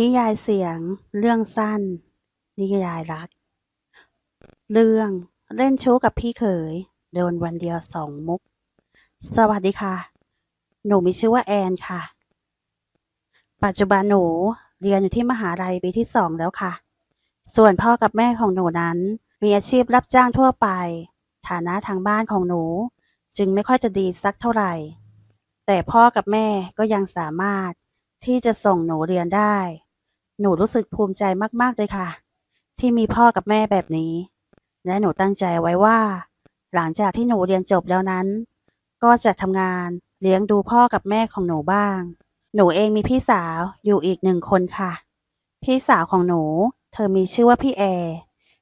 นิยายเสียง เรื่องสั้น นิยายรัก เรื่องเล่นชู้กับพี่เขยโดนวันเดียวสองมุก สวัสดีค่ะ หนูมีชื่อว่าแอนค่ะ ปัจจุบันหนูเรียนอยู่ที่มหาลัยปีที่สองแล้วค่ะ ส่วนพ่อกับแม่ของหนูนั้น มีอาชีพรับจ้างทั่วไป ฐานะทางบ้านของหนู จึงไม่ค่อยจะดีสักเท่าไหร่ แต่พ่อกับแม่ก็ยังสามารถที่จะส่งหนูเรียนได้ หนูรู้สึกภูมิใจมาก ๆ เลยค่ะ ที่มีพ่อกับแม่แบบนี้ และหนูตั้งใจไว้ว่า หลังจากที่หนูเรียนจบแล้วนั้น ก็จะทำงานเลี้ยงดูพ่อกับแม่ของหนูบ้าง หนูเองมีพี่สาวอยู่อีกหนึ่งคนค่ะ พี่สาวของหนู เธอมีชื่อว่าพี่แอร์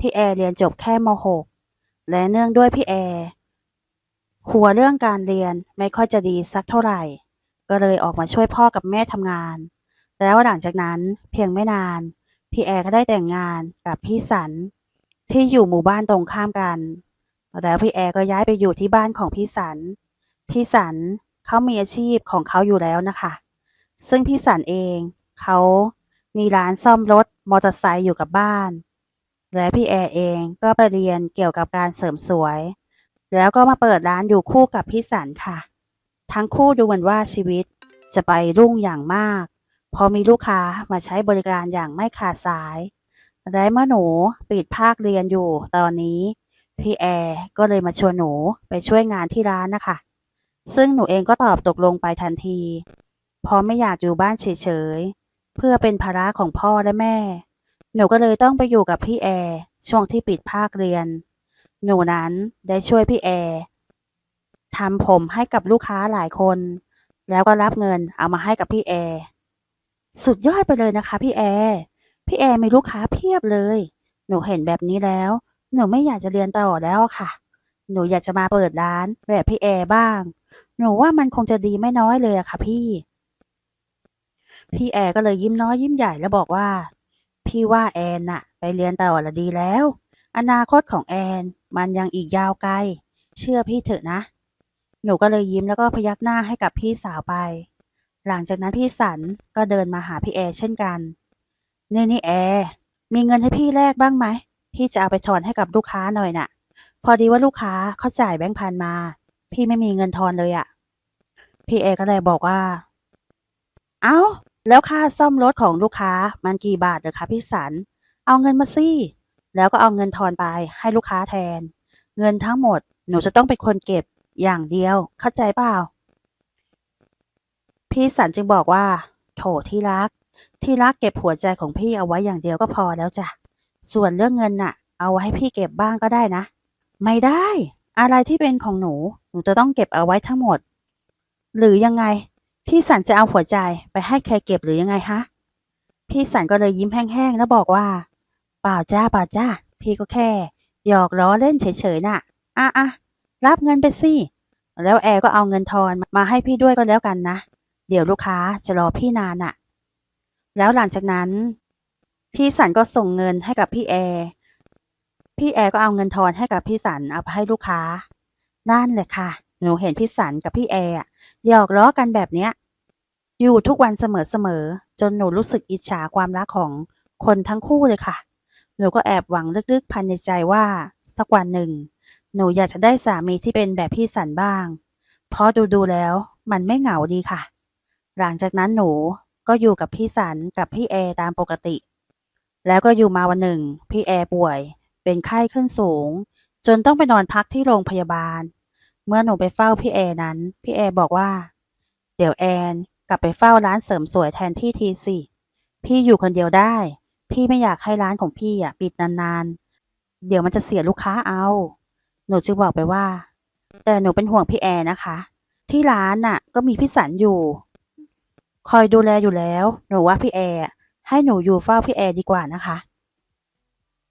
พี่แอร์เรียนจบแค่ม .6 และเนื่องด้วยพี่แอร์หัวเรื่องการเรียนไม่ค่อยจะดีสักเท่าไหร่ ก็เลยออกมาช่วยพ่อกับแม่ทำงาน แล้วหลังจากนั้นเพียงไม่นาน พี่แอร์ก็ได้แต่งงานกับพี่สัน ที่อยู่หมู่บ้านตรงข้ามกัน แล้วพี่แอร์ก็ย้ายไปอยู่ที่บ้านของพี่สัน พี่สันเขามีอาชีพของเขาอยู่แล้วนะคะ ซึ่งพี่สันเองเขามีร้านซ่อมรถมอเตอร์ไซค์อยู่กับบ้าน และพี่แอร์เองก็ไปเรียนเกี่ยวกับการเสริมสวย แล้วก็มาเปิดร้านอยู่คู่กับพี่สันค่ะ ทั้งคู่ดูเหมือนว่าชีวิตจะไปรุ่งอย่างมาก พอมีลูกค้ามาใช้บริการอย่างไม่ขาดสาย และเมื่อหนูปิดภาคเรียนอยู่ตอนนี้ พี่แอร์ก็เลยมาชวนหนูไปช่วยงานที่ร้านนะคะ ซึ่งหนูเองก็ตอบตกลงไปทันที เพราะไม่อยากอยู่บ้านเฉยๆ เพื่อเป็นภาระของพ่อและแม่ หนูก็เลยต้องไปอยู่กับพี่แอร์ช่วงที่ปิดภาคเรียน หนูนั้นได้ช่วยพี่แอร์ทำผมให้กับลูกค้าหลายคน แล้วก็รับเงินเอามาให้กับพี่แอร์ สุดยอดไปเลยนะคะพี่แอร์พี่แอร์มีลูกค้าเพียบเลย หนูเห็นแบบนี้แล้ว หนูไม่อยากจะเรียนต่อแล้วค่ะ หนูอยากจะมาเปิดร้านแบบพี่แอร์บ้าง หนูว่ามันคงจะดีไม่น้อยเลยอะค่ะ พี่ พี่แอร์ก็เลยยิ้มน้อยยิ้มใหญ่แล้วบอกว่า พี่ว่าแอนน่ะ ไปเรียนต่อละดีแล้ว อนาคตของแอนมันยังอีกยาวไกล เชื่อพี่เถอะนะ หนูก็เลยยิ้มแล้วก็พยักหน้าให้กับพี่สาวไป หลังจากนั้นพี่สันก็เดินมาหาพี่แอร์เช่นกันนี่นี่แอร์มีเงินให้พี่แลกบ้างไหม พี่จะเอาไปถอนให้กับลูกค้าหน่อยน่ะ พอดีว่าลูกค้าเขาจ่ายแบงค์พันมา พี่ไม่มีเงินทอนเลยอะ่ะ พี่แอร์ก็เลยบอกว่า เอ้า แล้วค่าซ่อมรถของลูกค้ามันกี่บาทเหรอคะพี่สัน เอาเงินมาสิแล้วก็เอาเงินทอนไปให้ลูกค้าแทน เงินทั้งหมดหนูจะต้องเป็นคนเก็บอย่างเดียว เข้าใจเปล่า พี่สันจึงบอกว่า โถที่รัก ที่รักเก็บหัวใจของพี่เอาไว้อย่างเดียวก็พอแล้วจ้ะ ส่วนเรื่องเงินน่ะ เอาไว้ให้พี่เก็บบ้างก็ได้นะ ไม่ได้ อะไรที่เป็นของหนู หนูจะต้องเก็บเอาไว้ทั้งหมด หรือยังไง พี่สันจะเอาหัวใจไปให้ใครเก็บหรือยังไงฮะ พี่สันก็เลยยิ้มแห้งๆแล้วบอกว่า เปล่าจ้าเปล่าจ้า พี่ก็แค่หยอกล้อเล่นเฉยๆน่ะ อะอะรับเงินไปสิ แล้วแอร์ก็เอาเงินทอนมาให้พี่ด้วยก็แล้วกันนะ เดี๋ยวลูกค้าจะรอพี่นานน่ะแล้วหลังจากนั้น พี่สันก็ส่งเงินให้กับพี่แอร์พี่แอร์ก็เอาเงินทอนให้กับพี่สันเอาไปให้ลูกค้า นั่นแหละค่ะ หนูเห็นพี่สันกับพี่แอร์หยอกล้อกันแบบเนี้ย อยู่ทุกวันเสมอๆจนหนูรู้สึกอิจฉาความรักของคนทั้งคู่เลยค่ะ หนูก็แอบหวังลึกๆภายในใจว่า สักวันหนึ่ง หนูอยากจะได้สามีที่เป็นแบบพี่สันบ้าง เพราะดูๆแล้วมันไม่เหงาดีค่ะ หลังจากนั้นหนูก็อยู่กับพี่สันกับพี่แอร์ตามปกติ แล้วก็อยู่มาวันหนึ่ง พี่แอร์ป่วย เป็นไข้ขึ้นสูง จนต้องไปนอนพักที่โรงพยาบาล เมื่อหนูไปเฝ้าพี่แอร์นั้น พี่แอร์บอกว่า เดี๋ยวแอนกลับไปเฝ้าร้านเสริมสวยแทนพี่ทีสิพี่อยู่คนเดียวได้ พี่ไม่อยากให้ร้านของพี่อะปิดนานๆ เดี๋ยวมันจะเสียลูกค้าเอา หนูจึงบอกไปว่า แต่หนูเป็นห่วงพี่แอร์นะคะ ที่ร้านน่ะ ก็มีพี่สันอยู่ คอยดูแลอยู่แล้ว หนูว่าพี่แอร์ให้หนูอยู่เฝ้าพี่แอร์ดีกว่านะคะ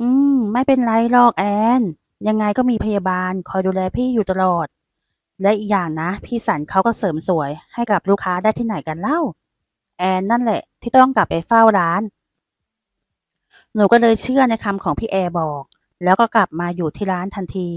อืม ไม่เป็นไรหรอกแอน ยังไงก็มีพยาบาลคอยดูแลพี่อยู่ตลอด และอีกอย่างนะ พี่สันเขาก็เสริมสวยให้กับลูกค้าได้ที่ไหนกันเล่า แอนนั่นแหละ ที่ต้องกลับไปเฝ้าร้าน หนูก็เลยเชื่อในคำของพี่แอร์บอก แล้วก็กลับมาอยู่ที่ร้านทันที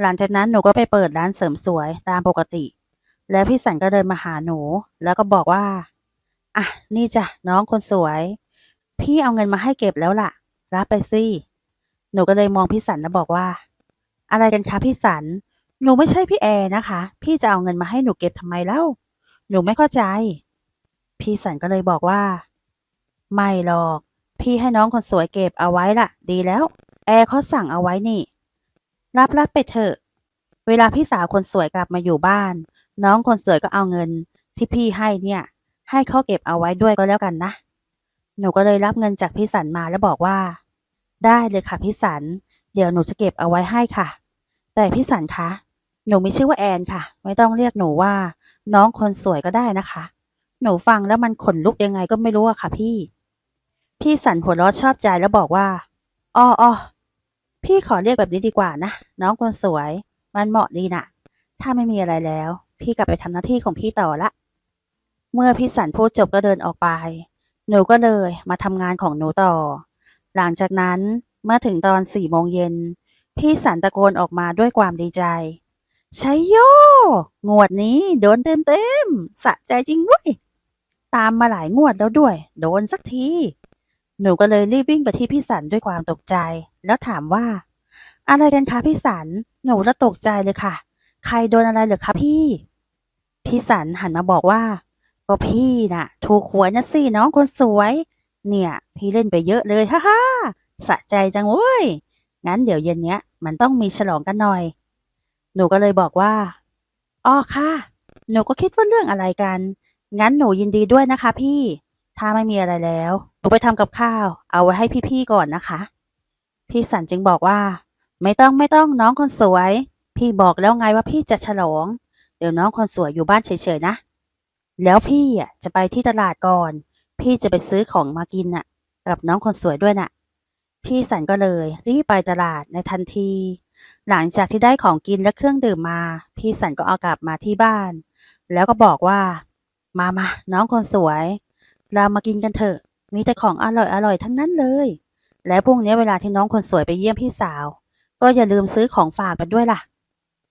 หลังจากนั้นหนูก็ไปเปิดร้านเสริมสวยตามปกติ แล้วพี่สันก็เดินมาหาหนู แล้วก็บอกว่า อะ นี่จ้ะน้องคนสวย พี่เอาเงินมาให้เก็บแล้วล่ะ รับไปสิ หนูก็เลยมองพี่สันแล้วบอกว่า อะไรกันคะพี่สัน หนูไม่ใช่พี่แอร์นะคะ พี่จะเอาเงินมาให้หนูเก็บทำไมเล่า หนูไม่เข้าใจ พี่สันก็เลยบอกว่า ไม่หรอก พี่ให้น้องคนสวยเก็บเอาไว้ล่ะ ดีแล้ว แอร์เขาสั่งเอาไว้นี่ รับรับไปเถอะ เวลาพี่สาวคนสวยกลับมาอยู่บ้าน น้องคนสวยก็เอาเงินที่พี่ให้เนี่ย ให้เขาเก็บเอาไว้ด้วยก็แล้วกันนะ หนูก็เลยรับเงินจากพี่สันมาแล้วบอกว่า ได้เลยค่ะพี่สัน เดี๋ยวหนูจะเก็บเอาไว้ให้ค่ะ แต่พี่สันคะ หนูมีชื่อว่าแอนค่ะ ไม่ต้องเรียกหนูว่า น้องคนสวยก็ได้นะคะ หนูฟังแล้วมันขนลุกยังไงก็ไม่รู้อะค่ะพี่ พี่สันหัวเราะชอบใจแล้วบอกว่าอ้ออ้อพี่ขอเรียกแบบนี้ดีกว่านะ น้องคนสวย มันเหมาะดีน่ะ ถ้าไม่มีอะไรแล้ว พี่กลับไปทำหน้าที่ของพี่ต่อละ เมื่อพี่สันพูดจบก็เดินออกไป หนูก็เลยมาทำงานของหนูต่อ หลังจากนั้นเมื่อถึงตอนสี่โมงเย็น พี่สันตะโกนออกมาด้วยความดีใจชัยโย งวดนี้โดนเต็มเต็มสะใจจริงเว้ย ตามมาหลายงวดแล้วด้วย โดนสักที หนูก็เลยรีบวิ่งไปที่พี่สันด้วยความตกใจ แล้วถามว่า อะไรกันคะพี่สัน หนูละตกใจเลยค่ะ ใครโดนอะไรเหรอคะพี่ พี่สันหันมาบอกว่า ก็พี่น่ะ ถูกหวยนะสิน้องคนสวย เนี่ย พี่เล่นไปเยอะเลยฮ่าฮ่าสะใจจังเว้ย งั้นเดี๋ยวเย็นเนี้ย มันต้องมีฉลองกันหน่อย หนูก็เลยบอกว่าอ๋อค่ะ หนูก็คิดว่าเรื่องอะไรกัน งั้นหนูยินดีด้วยนะคะ พี่ ถ้าไม่มีอะไรแล้ว หนูไปทำกับข้าว เอาไว้ให้พี่ๆก่อนนะคะ พี่สันจึงบอกว่า ไม่ต้องไม่ต้องน้องคนสวย พี่บอกแล้วไงว่าพี่จะฉลอง เดี๋ยวน้องคนสวยอยู่บ้านเฉยๆนะ แล้วพี่อะจะไปที่ตลาดก่อน พี่จะไปซื้อของมากินน่ะ กับน้องคนสวยด้วยน่ะ พี่สันก็เลยรีบไปตลาดในทันที หลังจากที่ได้ของกินและเครื่องดื่มมา พี่สันก็เอากลับมาที่บ้าน แล้วก็บอกว่า มามาน้องคนสวย เรามากินกันเถอะ มีแต่ของอร่อยอร่อยทั้งนั้นเลย และพรุ่งนี้เวลาที่น้องคนสวยไปเยี่ยมพี่สาว ก็อย่าลืมซื้อของฝากกันด้วยล่ะ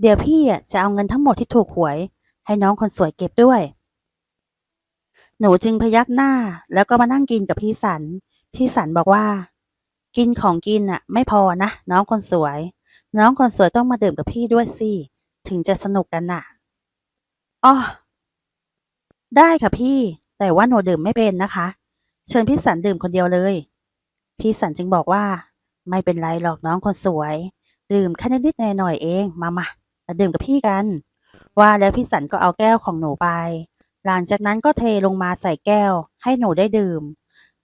เดี๋ยวพี่อะจะเอาเงินทั้งหมดที่ถูกหวย ให้น้องคนสวยเก็บด้วย หนูจึงพยักหน้า แล้วก็มานั่งกินกับพี่สัน พี่สันบอกว่า กินของกินอะไม่พอนะน้องคนสวย น้องคนสวยต้องมาดื่มกับพี่ด้วยสิถึงจะสนุกกันน่ะอ้อได้ค่ะพี่ แต่ว่าหนูดื่มไม่เป็นนะคะ เชิญพี่สันดื่มคนเดียวเลย พี่สันจึงบอกว่า ไม่เป็นไรหรอกน้องคนสวย ดื่มแค่นิดๆหน่อยๆเองมามามาดื่มกับพี่กัน ว่าแล้วพี่สันก็เอาแก้วของหนูไป หลังจากนั้นก็เทลงมาใส่แก้ว ให้หนูได้ดื่ม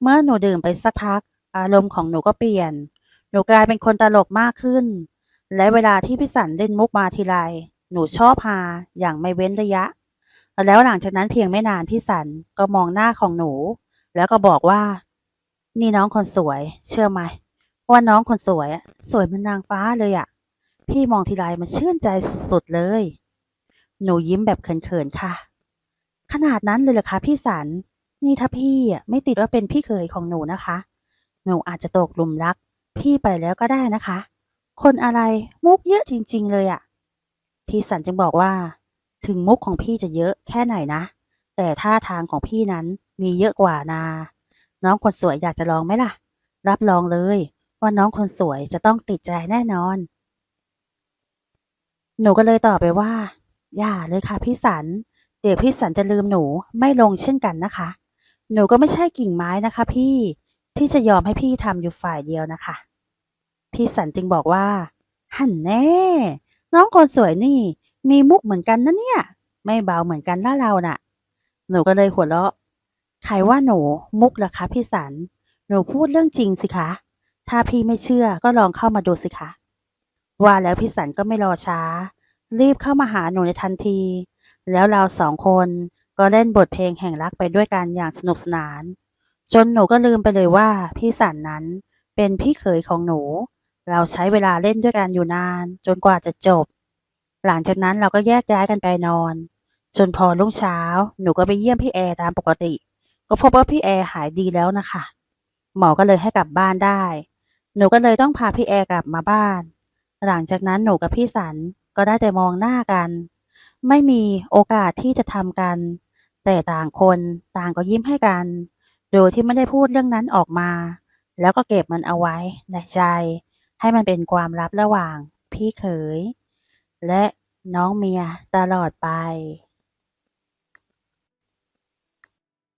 เมื่อหนูดื่มไปสักพัก อารมณ์ของหนูก็เปลี่ยน หนูกลายเป็นคนตลกมากขึ้น และเวลาที่พี่สันเล่นมุกมาทีไรหนูชอบฮาอย่างไม่เว้นระยะ แล้วหลังจากนั้นเพียงไม่นานพี่สันก็มองหน้าของหนู แล้วก็บอกว่า นี่น้องคนสวย เชื่อไหมว่าน้องคนสวยสวยเหมันนางฟ้าเลยอะพี่มองทีไรมันชื่นใจสุดๆเลย หนูยิ้มแบบเขินๆค่ะ ขนาดนั้นเลยเหรอคะพี่สัน นี่ถ้าพี่อะไม่ติดว่าเป็นพี่เขยของหนูนะคะ หนูอาจจะตกหลุมรัก พี่ไปแล้วก็ได้นะคะ คนอะไรมุกเยอะจริง ๆ เลยอะ พี่สันจึงบอกว่า ถึงมุกของพี่จะเยอะแค่ไหนนะ แต่ท่าทางของพี่นั้นมีเยอะกว่านา น้องคนสวยอยากจะลองไหมล่ะ รับรองเลยว่าน้องคนสวยจะต้องติดใจแน่นอน หนูก็เลยตอบไปว่า อย่าเลยค่ะพี่สัน เดี๋ยวพี่สันจะลืมหนูไม่ลงเช่นกันนะคะ หนูก็ไม่ใช่กิ่งไม้นะคะ พี่ที่จะยอมให้พี่ทำอยู่ฝ่ายเดียวนะคะ พี่สันจึงบอกว่า หันแน่ น้องคนสวยนี่ มีมุกเหมือนกันนะเนี่ย ไม่เบาเหมือนกันนะเราน่ะ หนูก็เลยหัวเราะใครว่าหนูมุกล่ะคะ พี่สัน หนูพูดเรื่องจริงสิคะ ถ้าพี่ไม่เชื่อก็ลองเข้ามาดูสิคะ ว่าแล้วพี่สันก็ไม่รอช้า รีบเข้ามาหาหนูในทันที แล้วเราสองคนก็เล่นบทเพลงแห่งรักไปด้วยกันอย่างสนุกสนาน จนหนูก็ลืมไปเลยว่าพี่สันนั้นเป็นพี่เขยของหนู เราใช้เวลาเล่นด้วยกันอยู่นาน จนกว่าจะจบ หลังจากนั้นเราก็แยกย้ายกันไปนอน จนพอรุ่งเช้า หนูก็ไปเยี่ยมพี่แอร์ตามปกติ ก็พบว่าพี่แอร์หายดีแล้วนะคะ หมอก็เลยให้กลับบ้านได้ หนูก็เลยต้องพาพี่แอร์กลับมาบ้าน หลังจากนั้นหนูกับพี่สันก็ได้แต่มองหน้ากัน ไม่มีโอกาสที่จะทำกัน แต่ต่างคนต่างก็ยิ้มให้กัน โดยที่ไม่ได้พูดเรื่องนั้นออกมา แล้วก็เก็บมันเอาไว้ในใจ ให้มันเป็นความลับระหว่างพี่เขย และน้องเมียตลอดไป